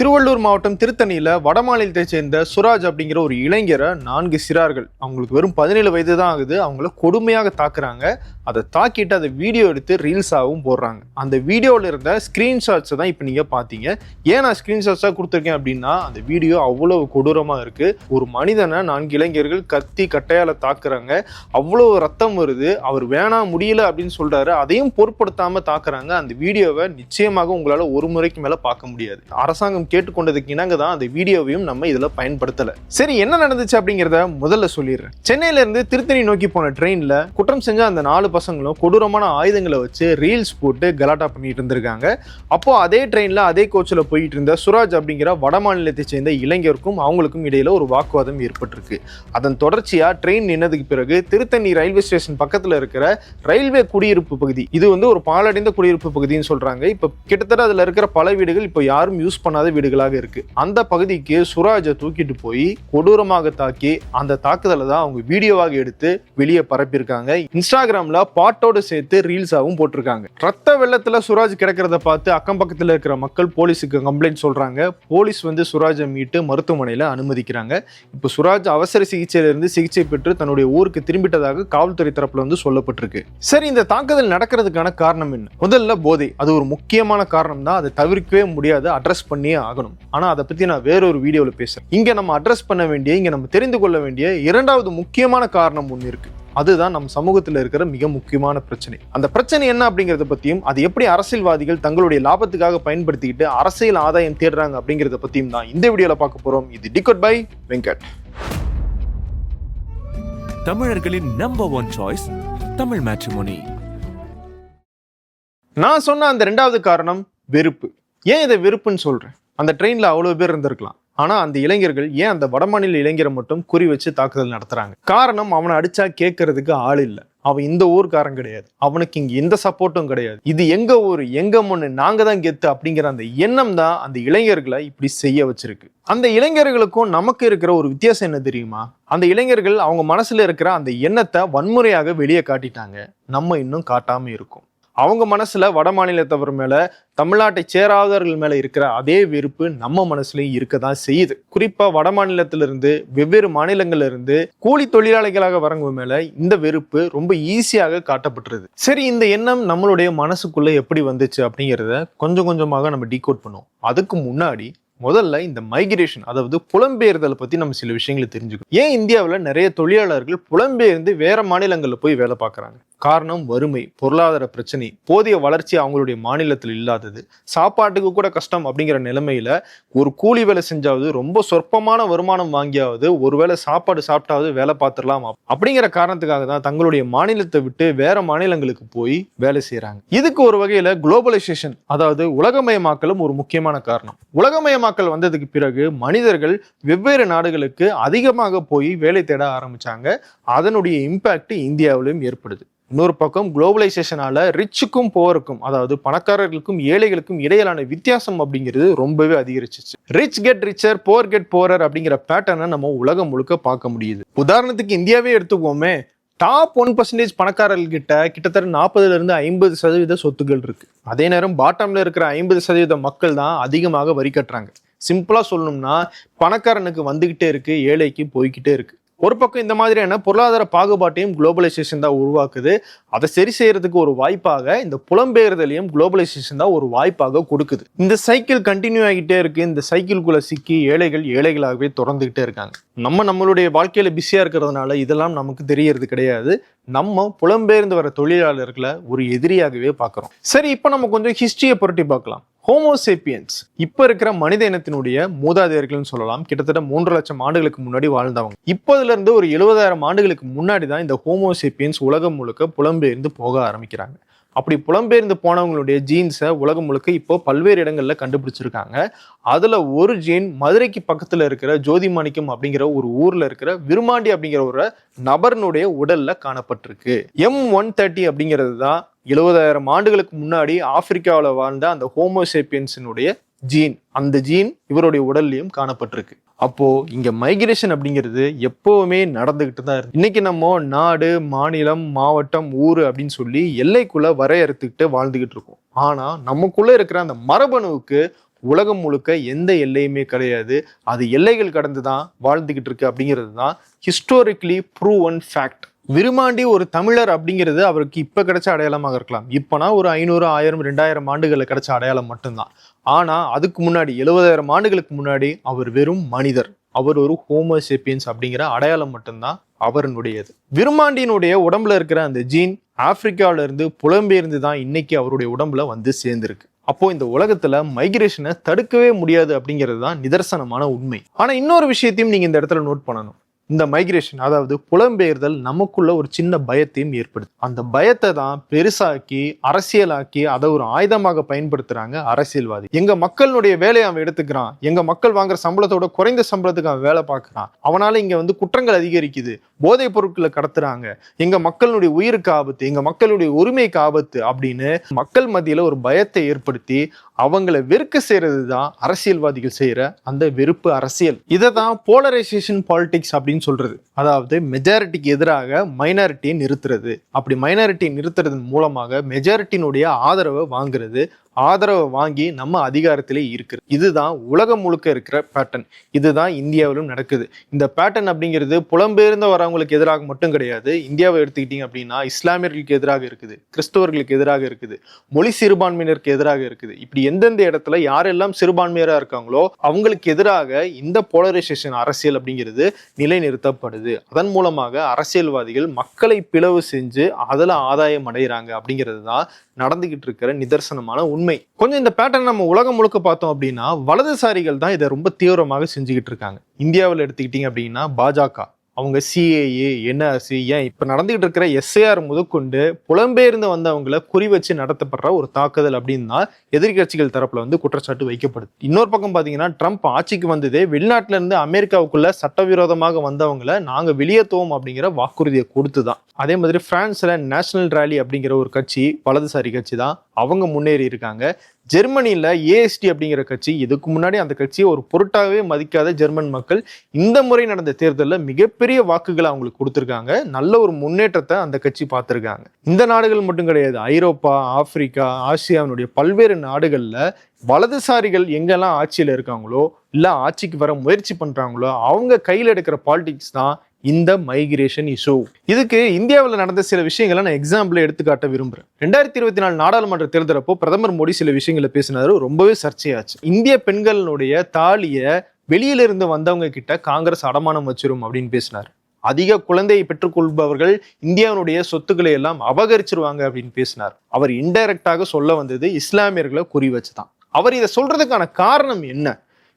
திருவள்ளூர் மாவட்டம் திருத்தணியில் வடமாநிலத்தை சேர்ந்த சுராஜ் அப்படிங்கிற ஒரு இளைஞரை நான்கு சிறார்கள். அவங்களுக்கு வெறும் பதினேழு வயது தான் ஆகுது. அவங்கள கொடுமையாக தாக்குறாங்க. அதை தாக்கிட்டு அதை வீடியோ எடுத்து ரீல்ஸாகவும் போடுறாங்க. அந்த வீடியோவில் இருந்த ஸ்க்ரீன்ஷாட்ஸை தான் இப்போ நீங்கள் பார்த்தீங்க. ஏன் நான் ஸ்க்ரீன்ஷாட்ஸாக கொடுத்துருக்கேன் அப்படின்னா அந்த வீடியோ அவ்வளோ கொடூரமாக இருக்குது ஒரு மனிதனை நான்கு இளைஞர்கள் கத்தி கட்டையால் தாக்குறாங்க. அவ்வளோ ரத்தம் வருது. அவர் வேணாம் முடியல அப்படின்னு சொல்கிறாரு அதையும் பொருட்படுத்தாமல் தாக்குறாங்க. அந்த வீடியோவை நிச்சயமாக உங்களால் ஒரு முறைக்கு மேலே பார்க்க முடியாது. அரசாங்கம் கேட்டுக்கொண்டதுக்கு இணங்க தான் அந்த வீடியோவையும் நம்ம இதில் பயன்படுத்தலை. சரி என்ன நடந்துச்சு அப்படிங்கிறத முதல்ல சொல்லிடுறேன். சென்னையிலேருந்து திருத்தணி நோக்கி போன ட்ரெயினில் குற்றம் செஞ்ச அந்த நாலு பசங்களும் கொடூரமான ஆயுதங்களை வச்சு ரீல்ஸ் போட்டு கலாட்டா பண்ணிட்டு இருந்திருக்காங்க. அப்போ அதே ட்ரெயினில் அதே கோச்சில் போயிட்டு இருந்த சுராஜ் அப்படிங்கிற வட மாநிலத்தை சேர்ந்த இளைஞருக்கும் அவங்களுக்கும் இடையில ஒரு வாக்குவாதம் ஏற்பட்டிருக்கு. அதன் தொடர்ச்சியாக ட்ரெயின் நின்னதுக்கு பிறகு திருத்தணி ரயில்வே ஸ்டேஷன் பக்கத்தில் இருக்கிற ரயில்வே குடியிருப்பு பகுதி இது வந்து ஒரு பாலடைந்த குடியிருப்பு பகுதின்னு சொல்கிறாங்க இப்போ கிட்டத்தட்ட அதில் இருக்கிற பல வீடுகள் இப்போ யாரும் யூஸ் பண்ணாத வீடுகளாக இருக்கு. அந்த பகுதிக்கு சுராஜை தூக்கிட்டு போய் கொடூரமாக தாக்கி அந்த தாக்குதலை தான் அவங்க வீடியோவாக எடுத்து வெளியே பரப்பியிருக்காங்க. இன்ஸ்டாகிராம்ல பாட்டோடு சேர்த்து ரீல்ஸாகவும் போட்டிருக்காங்க. ரத்த வெள்ளத்துல சுராஜ் கிடக்கிறத பார்த்து அக்கம் பக்கத்தில் இருக்கிற மக்கள் போலீஸுக்கு கம்ப்ளைண்ட் சொல்றாங்க. போலீஸ் வந்து சுராஜை மீட்டு மருத்துவமனையில் அனுமதிக்கிறாங்க. இப்போ சுராஜ் அவசர சிகிச்சையிலிருந்து சிகிச்சை பெற்று தன்னுடைய ஊருக்கு திரும்பிட்டதாக காவல்துறை தரப்புல வந்து சொல்லப்பட்டிருக்கு. சரி இந்த தாக்குதல் நடக்கிறதுக்கான காரணம் என்ன? முதல்ல போதை. அது ஒரு முக்கியமான காரணம் தான். அதை தவிர்க்கவே முடியாது. அட்ரஸ் பண்ணியே ஆகணும். ஆனா அதை பத்தி நான் வேறொரு வீடியோல பேசுறேன். இங்க நம்ம அட்ரஸ் பண்ண வேண்டிய இங்க நம்ம தெரிந்து கொள்ள வேண்டிய இரண்டாவது முக்கியமான காரணம் ஒன்று இருக்கு. அதுதான் நம்ம சமூகத்தில் இருக்கிற மிக முக்கியமான பிரச்சனை. அந்த பிரச்சனை என்ன அப்படிங்கறத பத்தியும் அது எப்படி அரசியல்வாதிகள் தங்களுடைய லாபத்துக்காக பயன்படுத்திக்கிட்டு அரசியல் ஆதாயம் தேடுறாங்க அப்படிங்கறத பத்தியும் தான் இந்த வீடியோல பார்க்க போறோம். இது டிகோட் பை வெங்கட் தமிழர்களின் number one choice Tamil matrimony நான் சொன்ன அந்த ரெண்டாவது காரணம் வெறுப்பு. ஏன் இதை வெறுப்புன்னு சொல்றேன்? அந்த ட்ரெயினில் அவ்வளோ பேர் இருந்திருக்கலாம். ஆனால் அந்த இளைஞர்கள் ஏன் அந்த வடமாநில இளைஞரை மட்டும் குறி வச்சு தாக்குதல் நடத்துகிறாங்க காரணம் அவனை அடித்தா கேட்கறதுக்கு ஆள் இல்லை. அவன் இந்த ஊர்க்காரன் கிடையாது. அவனுக்கு இங்கே எந்த சப்போர்ட்டும் கிடையாது. இது எங்கே ஊர் எங்கே மண்ணு நாங்கள் தான் கெத்து அப்படிங்கிற அந்த எண்ணம் தான் அந்த இளைஞர்களை இப்படி செய்ய வச்சிருக்கு. அந்த இளைஞர்களுக்கும் நமக்கு இருக்கிற ஒரு வித்தியாசம் என்ன தெரியுமா? அந்த இளைஞர்கள் அவங்க மனசில் இருக்கிற அந்த எண்ணத்தை வன்முறையாக வெளியே காட்டிட்டாங்க. நம்ம இன்னும் காட்டாமல் இருக்கோம். அவங்க மனசில் வட மாநிலத்தவர் மேலே தமிழ்நாட்டை சேராதவர்கள் மேலே இருக்கிற அதே வெறுப்பு நம்ம மனசுலையும் இருக்க தான் செய்யுது. குறிப்பாக வட மாநிலத்திலிருந்து வெவ்வேறு மாநிலங்களிலிருந்து கூலி தொழிலாளிகளாக வரவங்க மேலே இந்த வெறுப்பு ரொம்ப ஈஸியாக காட்டப்பட்டுருது. சரி இந்த எண்ணம் நம்மளுடைய மனசுக்குள்ளே எப்படி வந்துச்சு அப்படிங்கிறத கொஞ்சம் கொஞ்சமாக நம்ம டீகோட் பண்ணுவோம். அதுக்கு முன்னாடி முதல்ல இந்த மைக்ரேஷன் அதாவது புலம்பெயர்தலை பற்றி நம்ம சில விஷயங்களை தெரிஞ்சுக்கணும். ஏன் இந்தியாவில் நிறைய தொழிலாளர்கள் புலம்பெயர்ந்து வேற மாநிலங்களில் போய் வேலை பார்க்குறாங்க? காரணம் வறுமை பொருளாதார பிரச்சனை போதிய வளர்ச்சி அவங்களுடைய மாநிலத்தில் இல்லாதது. சாப்பாட்டுக்கு கூட கஷ்டம் அப்படிங்கிற நிலைமையில ஒரு கூலி வேலை செஞ்சாவது ரொம்ப சொற்பமான வருமானம் வாங்கியாவது ஒருவேளை சாப்பாடு சாப்பிட்டாவது வேலை பார்த்துடலாம் அப்படிங்கிற காரணத்துக்காக தான் தங்களுடைய மாநிலத்தை விட்டு வேற மாநிலங்களுக்கு போய் வேலை செய்யறாங்க இதுக்கு ஒரு வகையில குளோபலைசேஷன் அதாவது உலகமயமாக்கலும் ஒரு முக்கியமான காரணம். உலகமயமாக்கல் வந்ததுக்கு பிறகு மனிதர்கள் வெவ்வேறு நாடுகளுக்கு அதிகமாக போய் வேலை தேட ஆரம்பிச்சாங்க. அதனுடைய இம்பாக்ட் இந்தியாவிலும் ஏற்படுது. இன்னொரு பக்கம் குளோபலைசேஷனால ரிச்சுக்கும் போருக்கும் அதாவது பணக்காரர்களுக்கும் ஏழைகளுக்கும் இடையிலான வித்தியாசம் அப்படிங்கிறது ரொம்பவே அதிகரிச்சிச்சு. Rich get richer poor get poorer அப்படிங்கிற பேட்டர்னை நம்ம உலகம் முழுக்க பார்க்க முடியுது. உதாரணத்துக்கு இந்தியாவே எடுத்துக்கோமே டாப் ஒன் பர்சன்டேஜ் பணக்காரர்கிட்ட கிட்டத்தட்ட நாற்பதுல இருந்து ஐம்பது சதவீத சொத்துக்கள் இருக்கு. அதே நேரம் பாட்டம்ல இருக்கிற ஐம்பது சதவீத மக்கள் தான் அதிகமாக வரி கட்டுறாங்க. சிம்பிளா சொல்லணும்னா பணக்காரனுக்கு வந்துகிட்டே இருக்கு ஏழைக்கு போய்கிட்டே இருக்கு. ஒரு பக்கம் இந்த மாதிரியான பொருளாதார பாகுபாட்டையும் குளோபலைசேஷன் தான் உருவாக்குது. அதை சரி செய்யறதுக்கு ஒரு வாய்ப்பாக இந்த புலம்பெயர்தலையும் குளோபலைசேஷன் தான் ஒரு வாய்ப்பாக கொடுக்குது. இந்த சைக்கிள் கண்டினியூ ஆகிட்டே இருக்கு. இந்த சைக்கிள்குள்ள சிக்கி ஏழைகள் ஏழைகளாகவே தொடர்ந்துகிட்டே இருக்காங்க. நம்ம நம்மளுடைய வாழ்க்கையில பிஸியா இருக்கிறதுனால இதெல்லாம் நமக்கு தெரியறது கிடையாது. நம்ம புலம்பெயர்ந்து வர தொழிலாளர்களை ஒரு எதிரியாகவே பார்க்குறோம். சரி இப்போ நம்ம கொஞ்சம் ஹிஸ்டரியை புரட்டி பார்க்கலாம். ஹோமோசேப்பியன்ஸ் இப்போ இருக்கிற மனித இனத்தினுடைய மூதாதையர்கள்னு சொல்லலாம். கிட்டத்தட்ட மூன்று லட்சம் ஆண்டுகளுக்கு முன்னாடி வாழ்ந்தவங்க. இப்போதுல இருந்து ஒரு எழுபதாயிரம் ஆண்டுகளுக்கு முன்னாடி தான் இந்த ஹோமோசேப்பியன்ஸ் உலகம் முழுக்க புலம்பெயர்ந்து போக ஆரம்பிக்கிறாங்க. அப்படி புலம்பெயர்ந்து போனவங்களுடைய ஜீன்ஸை உலகம் முழுக்க இப்போ பல்வேறு இடங்களில் கண்டுபிடிச்சிருக்காங்க. அதில் ஒரு ஜீன் மதுரைக்கு பக்கத்தில் இருக்கிற ஜோதிமாணிக்கம் அப்படிங்கிற ஒரு ஊரில் இருக்கிற விருமாண்டி அப்படிங்கிற ஒரு நபர்னுடைய உடலில் காணப்பட்டிருக்கு. எம் ஒன் தேர்ட்டி அப்படிங்கிறது தான் எழுபதாயிரம் ஆண்டுகளுக்கு முன்னாடி ஆப்பிரிக்காவில் வாழ்ந்த அந்த ஹோமோசேப்பியன்ஸினுடைய ஜீன் அந்த ஜீன் இவருடைய உடல்லையும் காணப்பட்டிருக்கு. அப்போ இங்க மைக்ரேஷன் அப்படிங்கிறது எப்பவுமே நடந்துகிட்டு தான் இருக்கு. இன்னைக்கு நம்ம நாடு மாநிலம் மாவட்டம் ஊர் அப்படின்னு சொல்லி எல்லைக்குள்ள வரையறுத்துக்கிட்டு வாழ்ந்துகிட்டு இருக்கோம். ஆனா நமக்குள்ள இருக்கிற அந்த மரபணுவுக்கு உலகம் முழுக்க எந்த எல்லையுமே கிடையாது. அது எல்லைகள் கடந்து தான் வாழ்ந்துகிட்டு இருக்கு அப்படிங்கிறது தான் ஹிஸ்டோரிக்கலி ப்ரூவன் ஃபேக்ட் விருமாண்டி ஒரு தமிழர் அப்படிங்கிறது அவருக்கு இப்ப கிடைச்ச அடையாளமாக இருக்கலாம். இப்பனா ஒரு ஐநூறு ஆயிரம் ரெண்டாயிரம் ஆண்டுகளில் கிடைச்ச அடையாளம் மட்டும்தான். ஆனா அதுக்கு முன்னாடி எழுபதாயிரம் ஆண்டுகளுக்கு முன்னாடி அவர் வெறும் மனிதர். அவர் ஒரு ஹோமோசேப்பியன்ஸ் அப்படிங்கிற அடையாளம் மட்டும்தான் அவருடையது விருமாண்டியினுடைய உடம்புல இருக்கிற அந்த ஜீன் ஆப்பிரிக்கால இருந்து புலம்பெயர்ந்து தான் இன்னைக்கு அவருடைய உடம்புல வந்து சேர்ந்திருக்கு. அப்போ இந்த உலகத்துல மைக்ரேஷனை தடுக்கவே முடியாது அப்படிங்கிறது தான் நிதர்சனமான உண்மை. ஆனா இன்னொரு விஷயத்தையும் நீங்க இந்த இடத்துல நோட் பண்ணணும். இந்த மைக்ரேஷன் அதாவது புலம்பெயர்தல் நமக்குள்ள ஒரு சின்ன பயத்தையும் ஏற்படுது அந்த பயத்தை தான் பெருசாக்கி அரசியலாக்கி அதை ஒரு ஆயுதமாக பயன்படுத்துறாங்க அரசியல்வாதி. எங்க மக்களுடைய வேலையை அவன் எடுத்துக்கிறான். எங்க மக்கள் வாங்குற சம்பளத்தோட குறைந்த சம்பளத்துக்கு அவன் வேலை பார்க்கறான். அவனால இங்க வந்து குற்றங்கள் அதிகரிக்குது. போதைப் பொருட்களை கடத்துறாங்க. எங்க மக்களுடைய உயிருக்கு ஆபத்து எங்க மக்களுடைய உரிமைக்கு ஆபத்து அப்படின்னு மக்கள் மத்தியில ஒரு பயத்தை ஏற்படுத்தி அவங்கள வெறுக்க செய்கிறது தான் அரசியல்வாதிகள் செய்கிற அந்த வெறுப்பு அரசியல். இதை தான் போலரைசேஷன் பாலிடிக்ஸ் அப்படின்னு சொல்கிறது அதாவது மெஜாரிட்டிக்கு எதிராக மைனாரிட்டியை நிறுத்துறது. அப்படி மைனாரிட்டியை நிறுத்துறதன் மூலமாக மெஜாரிட்டியினுடைய ஆதரவை வாங்குறது. ஆதரவை வாங்கி நம்ம அதிகாரத்திலே இருக்குது இதுதான் உலகம் முழுக்க இருக்கிற பேட்டர்ன் இதுதான் இந்தியாவிலும் நடக்குது. இந்த பேட்டர்ன் அப்படிங்கிறது புலம்பெயர்ந்த வரவங்களுக்கு எதிராக மட்டும் கிடையாது. இந்தியாவை எடுத்துக்கிட்டீங்க அப்படின்னா இஸ்லாமியர்களுக்கு எதிராக இருக்குது. கிறிஸ்தவர்களுக்கு எதிராக இருக்குது. மொழி சிறுபான்மையினருக்கு எதிராக இருக்குது. இப்படி எந்தெந்த இடத்துல யாரெல்லாம் சிறுபான்மையராக இருக்காங்களோ அவங்களுக்கு எதிராக இந்த போலரைசேஷன் அரசியல் அப்படிங்கிறது நிலைநிறுத்தப்படுது. அதன் மூலமாக அரசியல்வாதிகள் மக்களை பிளவு செஞ்சு அதில் ஆதாயம் அடைகிறாங்க அப்படிங்கிறது தான் நடந்துகிட்டு இருக்கிற நிதர்சனமான உண்மை. உண்மை. கொஞ்சம் இந்த பேட்டர்ன் நம்ம உலகம் முழுக்க பார்த்தோம் அப்படின்னா வலதுசாரிகள் தான் இதை ரொம்ப தீவிரமாக செஞ்சுக்கிட்டு இருக்காங்க. இந்தியாவில் எடுத்துக்கிட்டீங்க அப்படின்னா பாஜக. அவங்க சிஏஏ என்ஆர்சி ஏன் இப்போ நடந்துகிட்டு இருக்கிற எஸ்ஏஆர் முதற்கொண்டு புலம்பெயர்ந்து வந்தவங்களை குறி வச்சு நடத்தப்படுற ஒரு தாக்குதல் அப்படின்னா எதிர்கட்சிகள் எதிர்க்கட்சிகள் வந்து குற்றச்சாட்டு வைக்கப்படுது இன்னொரு பக்கம் பார்த்தீங்கன்னா ட்ரம்ப் ஆட்சிக்கு வந்ததே வெளிநாட்டிலேருந்து அமெரிக்காவுக்குள்ள சட்டவிரோதமாக வந்தவங்களை நாங்கள் வெளியேற்றுவோம் அப்படிங்கிற வாக்குறுதியை கொடுத்து தான் அதே மாதிரி ஃப்ரான்ஸில் நேஷனல் ரேலி அப்படிங்கிற ஒரு கட்சி வலதுசாரி கட்சி தான் அவங்க முன்னேறி இருக்காங்க ஜெர்மனியில் ஏஎஸ்டி அப்படிங்கிற கட்சி இதுக்கு முன்னாடி அந்த கட்சியை ஒரு பொருட்டாகவே மதிக்காத ஜெர்மன் மக்கள் இந்த முறை நடந்த தேர்தலில் மிகப்பெரிய வாக்குகளை அவங்களுக்கு கொடுத்துருக்காங்க. நல்ல ஒரு முன்னேற்றத்தை அந்த கட்சி பார்த்துருக்காங்க. இந்த நாடுகள் மட்டும் கிடையாது. ஐரோப்பா ஆப்பிரிக்கா ஆசியாவினுடைய பல்வேறு நாடுகளில் வலதுசாரிகள் எங்கெல்லாம் ஆட்சியில் இருக்காங்களோ இல்லை ஆட்சிக்கு வர முயற்சி பண்ணுறாங்களோ அவங்க கையில் எடுக்கிற பாலிடிக்ஸ் தான் இந்த மைக்ரேஷன் இஷ்யூ இதுக்கு இந்தியாவில் நடந்த சில விஷயங்களை நான் எக்ஸாம்பிள் எடுத்துக்காட்ட விரும்புகிறேன் ரெண்டாயிரத்தி இருபத்தி நாலு நாடாளுமன்ற தேர்தலப்போ பிரதமர் மோடி சில விஷயங்களை பேசினாரு. ரொம்பவே சர்ச்சையாச்சு. இந்திய பெண்களுடைய தாலியை வெளியிலிருந்து வந்தவங்க கிட்ட காங்கிரஸ் அடமானம் வச்சிரும் அப்படின்னு பேசினார். அதிக குழந்தையை பெற்றுக்கொள்பவர்கள் இந்தியாவினுடைய சொத்துக்களை எல்லாம் அபகரிச்சிருவாங்க அப்படின்னு பேசினார். அவர் இன்டைரக்டாக சொல்ல வந்தது இஸ்லாமியர்களை குறி வச்சுதான். அவர் இதை சொல்றதுக்கான காரணம் என்ன?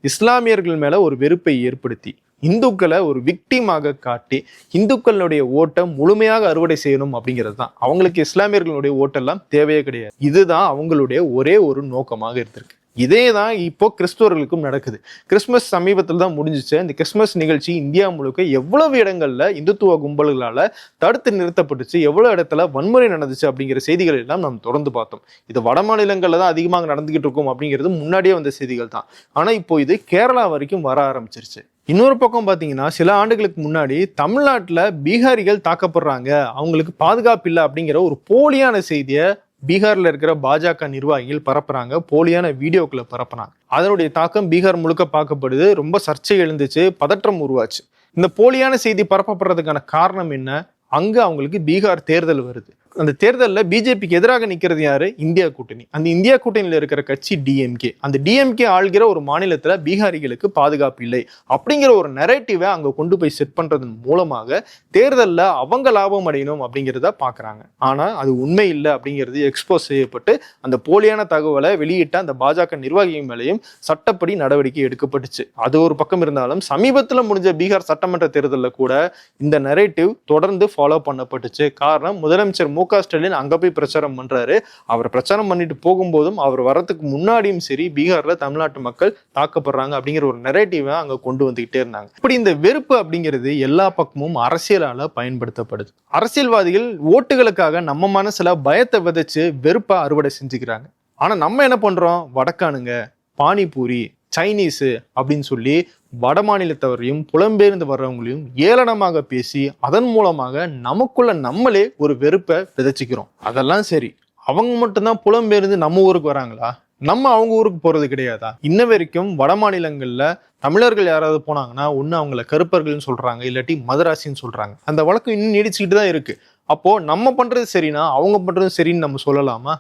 இஸ்லாமியர்கள் மேல ஒரு வெறுப்பை ஏற்படுத்தி இந்துக்களை ஒரு விக்டிமாக காட்டி இந்துக்களுடைய ஓட்டை முழுமையாக அறுவடை செய்யணும் அப்படிங்கிறது தான். அவங்களுக்கு இஸ்லாமியர்களுடைய ஓட்டெல்லாம் தேவையே கிடையாது. இதுதான் அவங்களுடைய ஒரே ஒரு நோக்கமாக இருந்திருக்கு. இதே தான் இப்போ கிறிஸ்துவர்களுக்கும் நடக்குது. கிறிஸ்மஸ் சமீபத்தில் தான் முடிஞ்சிச்சு. இந்த கிறிஸ்மஸ் நிகழ்ச்சி இந்தியா முழுக்க எவ்வளவு இடங்களில் இந்துத்துவ கும்பல்களால் தடுத்து நிறுத்தப்பட்டுச்சு எவ்வளோ இடத்துல வன்முறை நடந்துச்சு அப்படிங்கிற செய்திகள் எல்லாம் நாம் தொடர்ந்து பார்த்தோம். இது வட மாநிலங்களில் தான் அதிகமாக நடந்துகிட்டு இருக்கும் அப்படிங்கிறது முன்னாடியே வந்த செய்திகள் தான். ஆனால் இப்போ இது கேரளா வரைக்கும் வர ஆரம்பிச்சிருச்சு. இன்னொரு பக்கம் பார்த்தீங்கன்னா சில ஆண்டுகளுக்கு முன்னாடி தமிழ்நாட்டில் பீகாரிகள் தாக்கப்படுறாங்க. அவங்களுக்கு பாதுகாப்பு இல்லை அப்படிங்கிற ஒரு போலியான செய்தியை பீகாரில் இருக்கிற பாஜக நிர்வாகிகள் பரப்புறாங்க. போலியான வீடியோக்களை பரப்புறாங்க. அதனுடைய தாக்கம் பீகார் முழுக்க பார்க்கப்படுது. ரொம்ப சர்ச்சை எழுந்துச்சு. பதற்றம் உருவாச்சு. இந்த போலியான செய்தி பரப்பப்படுறதுக்கான காரணம் என்ன? அங்கே அவங்களுக்கு பீகார் தேர்தல் வருது. அந்த தேர்தலில் பிஜேபிக்கு எதிராக நிற்கிறது யாரு? இந்தியா கூட்டணி. அந்த இந்தியா கூட்டணியில் இருக்கிற கட்சி டிஎம்கே அந்த டிஎம்கே ஆள்கிற ஒரு மாநிலத்தில் பீகாரிகளுக்கு பாதுகாப்பு இல்லை. அப்படிங்கிற ஒரு நெரேட்டிவை அங்கே கொண்டு போய் செட் பண்ணுறதன் மூலமாக தேர்தலில் அவங்க லாபம் அடையணும் அப்படிங்கிறத பார்க்குறாங்க ஆனால் அது உண்மை இல்லை அப்படிங்கிறது எக்ஸ்போஸ் செய்யப்பட்டு அந்த போலியான தகவலை வெளியிட்ட அந்த பாஜக நிர்வாகிகள் மேலேயும் சட்டப்படி நடவடிக்கை எடுக்கப்பட்டுச்சு. அது ஒரு பக்கம் இருந்தாலும் சமீபத்தில் முடிஞ்ச பீகார் சட்டமன்ற தேர்தலில் கூட இந்த நெரேட்டிவ் தொடர்ந்து ஃபாலோ பண்ணப்பட்டுச்சு. காரணம் முதலமைச்சர் மு க ஸ்டாலின் அங்கே போய் பிரச்சாரம் பண்ணுறாரு அவர் பிரச்சாரம் பண்ணிட்டு போகும்போதும் அவர் வர்றதுக்கு முன்னாடியும் சரி பீகாரில் தமிழ்நாட்டு மக்கள் தாக்கப்படுறாங்க அப்படிங்கிற ஒரு நெரேட்டிவை அங்கே கொண்டு வந்துக்கிட்டே இருந்தாங்க. இப்படி இந்த வெறுப்பு அப்படிங்கிறது எல்லா பக்கமும் அரசியலால் பயன்படுத்தப்படுது. அரசியல்வாதிகள் ஓட்டுகளுக்காக நம்ம மனசில் பயத்தை விதைச்சு வெறுப்பை அறுவடை செஞ்சுக்கிறாங்க. ஆனால் நம்ம என்ன பண்ணுறோம் வடக்கானுங்க பானிபூரி சைனீஸு அப்படின்னு சொல்லி வட மாநிலத்தவரையும் புலம்பெயர்ந்து வர்றவங்களையும் ஏளனமாக பேசி அதன் மூலமாக நமக்குள்ள நம்மளே ஒரு வெறுப்பை விதைச்சிக்கிறோம். அதெல்லாம் சரி. அவங்க மட்டும்தான் புலம்பெயர்ந்து நம்ம ஊருக்கு வராங்களா? நம்ம அவங்க ஊருக்கு போகிறது கிடையாதா? இன்ன வரைக்கும் வட மாநிலங்களில் தமிழர்கள் யாராவது போனாங்கன்னா ஒன்று அவங்கள கருப்பர்கள்னு சொல்கிறாங்க இல்லாட்டி மதராசின்னு சொல்கிறாங்க அந்த வழக்கம் இன்னும் நீடிச்சுக்கிட்டு தான் இருக்குது அப்போது நம்ம பண்ணுறது சரினா அவங்க பண்ணுறது சரின்னு நம்ம சொல்லலாமா?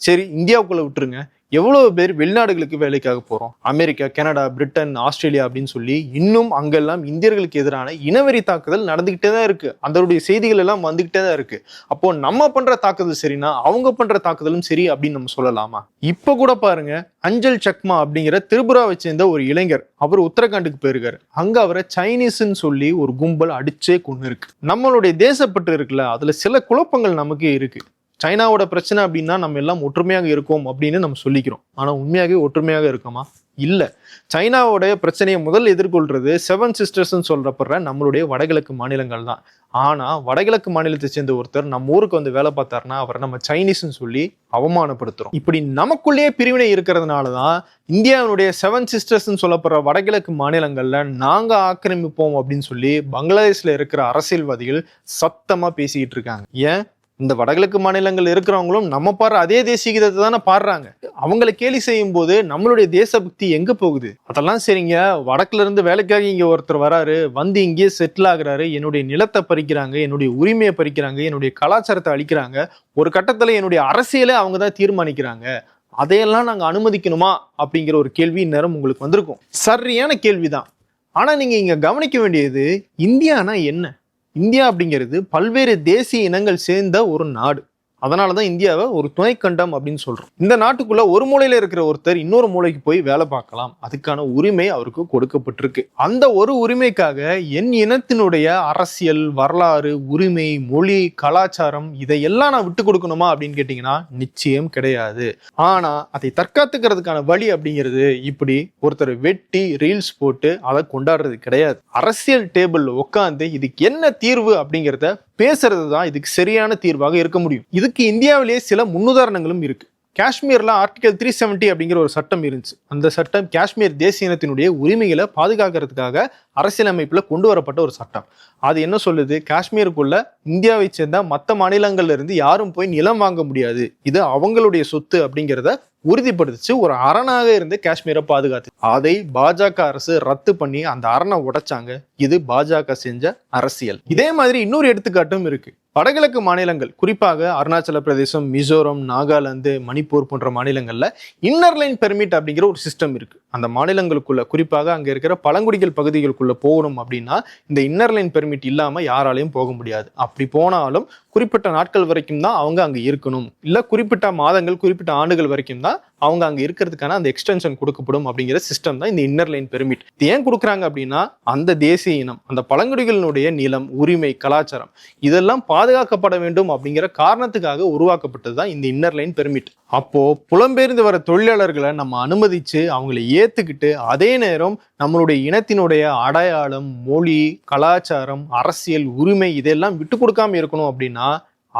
சரி இந்தியாவுக்குள்ளே விட்டுருங்க. எவ்வளவு பேர் வெளிநாடுகளுக்கு வேலைக்காக போறோம்? அமெரிக்கா கனடா பிரிட்டன் ஆஸ்திரேலியா அப்படின்னு சொல்லி இன்னும் அங்கெல்லாம் இந்தியர்களுக்கு எதிரான இனவெறி தாக்குதல் நடந்துகிட்டே தான் இருக்கு. அதனுடைய செய்திகள் எல்லாம் வந்துகிட்டே தான் இருக்கு. அப்போ நம்ம பண்ற தாக்குதல் சரினா அவங்க பண்ற தாக்குதலும் சரி அப்படின்னு நம்ம சொல்லலாமா? இப்ப கூட பாருங்க அஞ்சல் சக்மா அப்படிங்கிற திரிபுராவை சேர்ந்த ஒரு இளைஞர் அவர் உத்தரகாண்டுக்கு போயிருக்காரு. அங்க அவரை சைனீஸ்ன்னு சொல்லி ஒரு கும்பல் அடிச்சே கொண்டு இருக்கு. நம்மளுடைய தேசப்பட்டு இருக்குல்ல அதுல சில குழப்பங்கள் நமக்கு இருக்கு. சைனாவோட பிரச்சனை அப்படின்னா நம்ம எல்லாம் ஒற்றுமையாக இருக்கோம் அப்படின்னு நம்ம சொல்லிக்கிறோம். ஆனால் உண்மையாகவே ஒற்றுமையாக இருக்கோமா? இல்லை. சைனாவோட பிரச்சனையை முதல் எதிர்கொள்றது செவன் சிஸ்டர்ஸ்ன்னு சொல்றப்படுற நம்மளுடைய வடகிழக்கு மாநிலங்கள் தான். ஆனால் வடகிழக்கு மாநிலத்தை சேர்ந்த ஒருத்தர் நம்ம ஊருக்கு வந்து வேலை பார்த்தாருன்னா அவரை நம்ம சைனீஸ்ன்னு சொல்லி அவமானப்படுத்துகிறோம் இப்படி நமக்குள்ளேயே பிரிவினை இருக்கிறதுனால தான் இந்தியாவினுடைய செவன் சிஸ்டர்ஸ்னு சொல்லப்படுற வடகிழக்கு மாநிலங்களில் நாங்கள் ஆக்கிரமிப்போம் அப்படின்னு சொல்லி பங்களாதேஷில் இருக்கிற அரசியல்வாதிகள் சத்தமாக பேசிக்கிட்டு இருக்காங்க. ஏன்? இந்த வடகிழக்கு மாநிலங்கள் இருக்கிறவங்களும் நம்ம பாடுற அதே தேசிய கீதத்தை தானே பாடுறாங்க. அவங்கள கேலி செய்யும் போது நம்மளுடைய தேசபக்தி எங்க போகுது? அதெல்லாம் சரிங்க. வடக்குல இருந்து வேலைக்காக இங்க ஒருத்தர் வராரு. வந்து இங்கேயே செட்டில் ஆகுறாரு. என்னுடைய நிலத்தை பறிக்கிறாங்க. என்னுடைய உரிமையை பறிக்கிறாங்க. என்னுடைய கலாச்சாரத்தை அழிக்கிறாங்க. ஒரு கட்டத்துல என்னுடைய அரசியலை அவங்க தான் தீர்மானிக்கிறாங்க. அதையெல்லாம் நாங்க அனுமதிக்கணுமா? அப்படிங்கிற ஒரு கேள்வி இந்நேரம் உங்களுக்கு வந்திருக்கும். சரியான கேள்விதான். ஆனா நீங்க இங்க கவனிக்க வேண்டியது இந்தியானா என்ன? இந்தியா அப்படிங்கிறது பல்வேறு தேசிய இனங்கள் சேர்ந்த ஒரு நாடு. அதனால தான் இந்தியாவை ஒரு துணைக்கண்டம் அப்படின்னு சொல்றோம். இந்த நாட்டுக்குள்ள ஒரு மூலையில இருக்கிற ஒருத்தர் இன்னொரு மூலைக்கு போய் வேலை பார்க்கலாம். அதுக்கான உரிமை அவருக்கு கொடுக்கப்பட்டிருக்கு. அந்த ஒரு உரிமைக்காக என் இனத்தினுடைய அரசியல் வரலாறு உரிமை மொழி கலாச்சாரம் இதையெல்லாம் நான் விட்டு கொடுக்கணுமா அப்படின்னு கேட்டிங்கன்னா நிச்சயம் கிடையாது. ஆனா அதை தற்காத்துக்கிறதுக்கான வழி அப்படிங்கிறது இப்படி ஒருத்தர் வெட்டி ரீல்ஸ் போட்டு அதை கொண்டாடுறது கிடையாது. அரசியல் டேபிள் உட்காந்து இதுக்கு என்ன தீர்வு அப்படிங்கிறத பேசுறது தான் இதுக்கு சரியான தீர்வாக இருக்க முடியும். இதுக்கு இந்தியாவிலேயே சில முன்னுதாரணங்களும் இருக்கு. காஷ்மீர்ல ஆர்டிகல் த்ரீ செவன்டி அப்படிங்கிற ஒரு சட்டம் இருந்துச்சு. அந்த சட்டம் காஷ்மீர் தேசிய இனத்தினுடைய உரிமைகளை பாதுகாக்கிறதுக்காக அரசியலமைப்புல கொண்டு வரப்பட்ட ஒரு சட்டம். அது என்ன சொல்லுது? காஷ்மீருக்குள்ள இந்தியாவை சேர்ந்த மற்ற மாநிலங்கள்ல இருந்து யாரும் போய் நிலம் வாங்க முடியாது. இது அவங்களுடைய சொத்து அப்படிங்கிறத உறுதிப்படுத்துச்சு. ஒரு அரணாக இருந்து காஷ்மீரை பாதுகாத்து. அதை பாஜக அரசு ரத்து பண்ணி அந்த அரணை உடைச்சாங்க. இது பாஜக செஞ்ச அரசியல். இதே மாதிரி இன்னொரு எடுத்துக்காட்டும் இருக்கு. வடகிழக்கு மாநிலங்கள் குறிப்பாக அருணாச்சல பிரதேசம் மிசோரம் நாகாலாந்து மணிப்பூர் போன்ற மாநிலங்களில் இன்னர் லைன் பெர்மிட் அப்படிங்கிற ஒரு சிஸ்டம் இருக்கு. அந்த மாநிலங்களுக்குள்ள குறிப்பாக அங்கே இருக்கிற பழங்குடிகள் பகுதிகளுக்குள்ள போகணும் அப்படின்னா இந்த இன்னர்லைன் பெர்மிட் இல்லாமல் யாராலையும் போக முடியாது. அப்படி போனாலும் குறிப்பிட்ட நாட்கள் வரைக்கும் தான் அவங்க அங்க இருக்கணும். இல்ல குறிப்பிட்ட மாதங்கள் குறிப்பிட்ட ஆண்டுகள் வரைக்கும் தான் அவங்க அங்க இருக்கிறதுக்கான அந்த எக்ஸ்டென்ஷன் கொடுக்கப்படும் அப்படிங்கிற சிஸ்டம் தான் இந்த இன்னர் லைன் பெர்மிட் இது ஏன் கொடுக்குறாங்க அப்படின்னா அந்த தேசிய இனம் அந்த பழங்குடிகளினுடைய நிலம் உரிமை கலாச்சாரம் இதெல்லாம் பாதுகாக்கப்பட வேண்டும் அப்படிங்கிற காரணத்துக்காக உருவாக்கப்பட்டது தான் இந்த இன்னர் லைன் பெர்மிட் அப்போ புலம்பெயர்ந்து வர தொழிலாளர்களை நம்ம அனுமதிச்சு அவங்களை ஏத்துக்கிட்டு அதே நேரம் நம்மளுடைய இனத்தினுடைய அடையாளம் மொழி கலாச்சாரம் அரசியல் உரிமை இதெல்லாம் விட்டு கொடுக்காம இருக்கணும் அப்படின்னா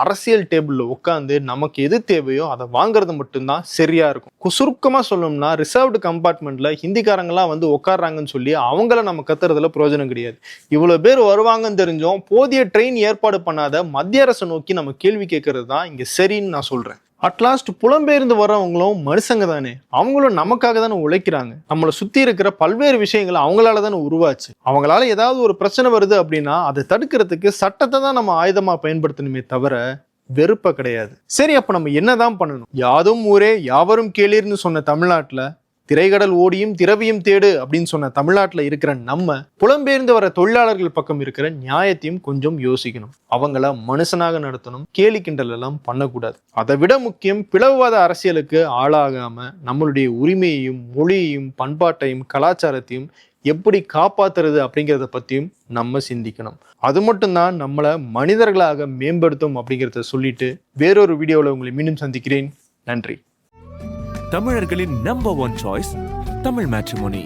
அரசியல் டேபிளில் உட்காந்து நமக்கு எது தேவையோ அதை வாங்குறது மட்டும்தான் சரியா இருக்கும். சுருக்கமாக சொல்லணும்னா ரிசர்வ்டு கம்பார்ட்மெண்ட்ல ஹிந்திக்காரங்களாம் வந்து உட்கார்றாங்கன்னு சொல்லி அவங்கள நம்ம கத்துறதுல பிரயோஜனம் கிடையாது. இவ்வளோ பேர் வருவாங்கன்னு தெரிஞ்சோம் போதிய ட்ரெயின் ஏற்பாடு பண்ணாத மத்திய அரசை நோக்கி நம்ம கேள்வி கேட்கறது தான் இங்கே சரின்னு நான் சொல்கிறேன் அட்லாஸ்ட் புலம்பெயர்ந்து வர்றவங்களும் மனுஷங்க தானே. அவங்களும் நமக்காக தானே உழைக்கிறாங்க. நம்மளை சுத்தி இருக்கிற பல்வேறு விஷயங்கள் அவங்களால தானே உருவாச்சு. அவங்களால ஏதாவது ஒரு பிரச்சனை வருது அப்படின்னா அதை தடுக்கிறதுக்கு சட்டத்தை தான் நம்ம ஆயுதமா பயன்படுத்தணுமே தவிர வெறுப்ப கிடையாது. சரி அப்ப நம்ம என்னதான் பண்ணணும்? யாதும் ஊரே யாவரும் கேளீர்னு சொன்ன தமிழ்நாட்டுல திரைகடல் ஓடியும் திரவியும் தேடு அப்படின்னு சொன்ன தமிழ்நாட்டில் இருக்கிற நம்ம புலம்பெயர்ந்து வர தொழிலாளர்கள் பக்கம் இருக்கிற நியாயத்தையும் கொஞ்சம் யோசிக்கணும். அவங்கள மனுஷனாக நடத்தணும் கேலி கிண்டல் எல்லாம் பண்ணக்கூடாது. அதை விட முக்கியம் பிளவுவாத அரசியலுக்கு ஆளாகாம நம்மளுடைய உரிமையையும் மொழியையும் பண்பாட்டையும் கலாச்சாரத்தையும் எப்படி காப்பாத்துறது அப்படிங்கிறத பத்தியும் நம்ம சிந்திக்கணும். அது மட்டும்தான் நம்மளை மனிதர்களாக மேம்படுத்தும் அப்படிங்கிறத சொல்லிட்டு வேறொரு வீடியோவில் உங்களை மீண்டும் சந்திக்கிறேன். நன்றி. தமிழர்களின் number one choice Tamil matrimony